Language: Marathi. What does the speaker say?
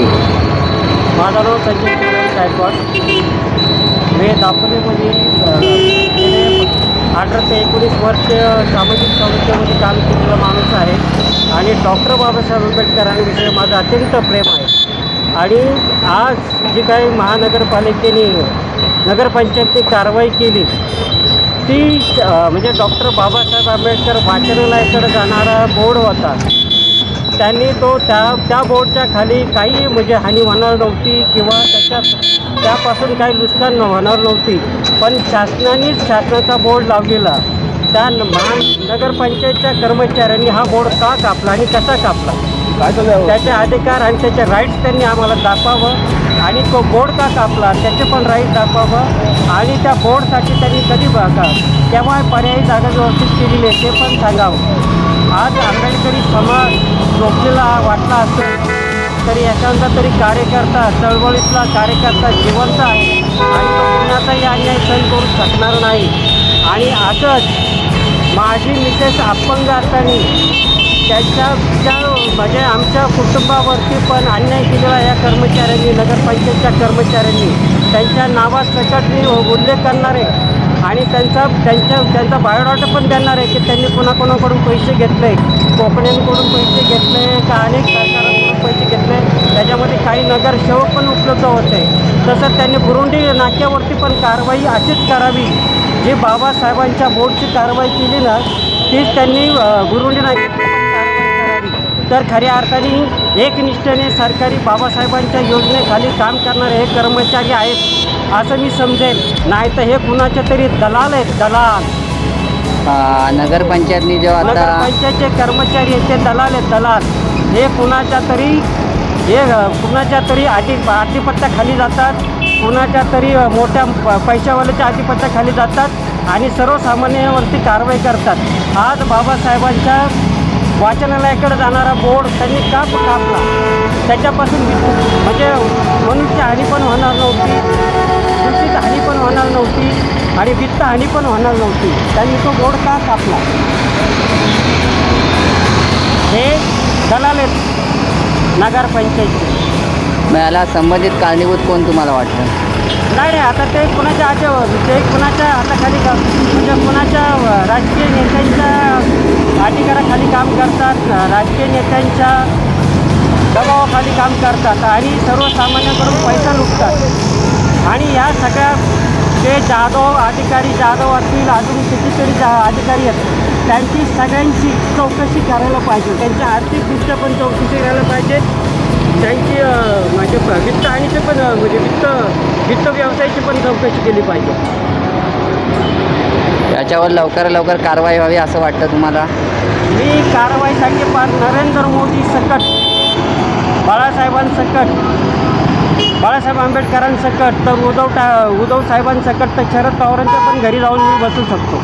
माझा नाव संजय शिवराम गायकवाड मी दापोलीमध्ये गेले अठरा ते एकोणीस वर्ष सामाजिक संस्थेमध्ये काम केलेला माणूस आहे. आणि डॉक्टर बाबासाहेब आंबेडकरांविषयी माझं अत्यंत प्रेम आहे. आणि आज जी काही महानगरपालिकेने नगरपंचायतने कारवाई केली ती म्हणजे डॉक्टर बाबासाहेब आंबेडकर वाचनालयाकडे जाणारा बोर्ड होता. त्यांनी तो त्या त्या बोर्डच्या खाली काही म्हणजे हानी होणार नव्हती किंवा त्याच्यात त्यापासून काही नुकसान होणार नव्हती. पण शासनानेच शासनाचा बोर्ड लावलेला. त्या महान नगरपंचायतच्या कर्मचाऱ्यांनी हा बोर्ड का कापला आणि कसा कापला? त्याचे अधिकार आणि त्याचे राईट्स त्यांनी आम्हाला दाखवावं आणि तो बोर्ड का कापला त्याचे पण राईट दाखवावं आणि त्या बोर्डसाठी त्यांनी कधी बघा केव्हा पर्यायी जागा व्यवस्थित केलेली आहे ते पण सांगावं. आज आंबेडकरी समाज झोपलेला वाटला असेल तरी एखादा तरी कार्यकर्ता चळवळीतला कार्यकर्ता जिवंत आहे आणि तो कुणाचाही अन्याय सहन करू शकणार नाही. आणि असंच माझी मिसेस अपंग असताना त्याच्या त्या म्हणजे आमच्या कुटुंबावरती पण अन्याय केलेला या कर्मचाऱ्यांनी नगरपंचायतच्या कर्मचाऱ्यांनी त्यांच्या नावासकट मी उल्लेख करणार आहे आणि त्यांचा त्यांच्या त्यांचा बायोडाटा पण देणार आहे की त्यांनी कोणाकोणाकडून पैसे घेतले कोकण्यांकडून पैसे घेतले का अनेक सरकारांकडून पैसे घेतले त्याच्यामध्ये काही नगरसेवक पण उपलब्ध होते. तसंच त्यांनी बुरुंडी नाक्यावरती पण कारवाई अशीच करावी जी बाबासाहेबांच्या बोर्डची कारवाई केली ना तीच त्यांनी गुरुंडी बुरुंडी करावी. तर खऱ्या अर्थाने एकनिष्ठेने सरकारी बाबासाहेबांच्या योजनेखाली काम करणारे हे कर्मचारी आहेत. असं मी समजेल नाही तर हे कुणाचे तरी दलाल आहेत दलाल. नगरपंचायतनी जो आता नगरपंचायतचे कर्मचारी आहेत ते दलाल आहेत दलाल. हे कुणाच्या तरी हे कुणाच्या तरी आधी आधिपत्याखाली जातात. कुणाच्या तरी मोठ्या प- पैशावाल्याच्या आधिपत्याखाली जातात आणि सर्वसामान्यांवरती कारवाई करतात. आज बाबासाहेबांच्या वाचनालयाकडे जाणारा बोर्ड त्यांनी का कापला? त्याच्यापासून म्हणजे मनुष्य हानी पण होणार नव्हती. होणार नव्हती आणि वित्त हानी पण होणार नव्हती. त्यांनी तो बोर्ड का कापला? हे दलाल आहेत. नगरपंचायतचे मग याला संबंधित कारणीभूत कोण तुम्हाला वाटतं? नाही नाही आता ते कुणाच्या हातावर ते कुणाच्या हाताखाली का म्हणजे कुणाच्या राजकीय नेत्यांच्या अधिकाराखाली काम करतात राजकीय नेत्यांच्या दबावाखाली काम करतात आणि सर्वसामान्यांकडून पैसा लुटतात. आणि या सगळ्या जे जाधव अधिकारी जाधव असतील अजून कितीतरी जा अधिकारी आहेत त्यांची सगळ्यांची चौकशी करायला पाहिजे. त्यांच्या आर्थिकदृष्ट्या पण चौकशी करायला पाहिजे. त्यांची म्हणजे वित्त आणीचे पण अ, म्हणजे वित्त वित्त व्यवसायाची पण चौकशी केली पाहिजे. याच्यावर लवकर लवकर कारवाई व्हावी असं वाटतं तुम्हाला? मी कारवाईसाठी पार नरेंद्र मोदी सकट बाळासाहेबांसकट बाळासाहेब आंबेडकरांसकट तर उद्धव टा उद्धव साहेबांसकट तर शरद पवारांच्या पण घरी जाऊन मी बसू शकतो.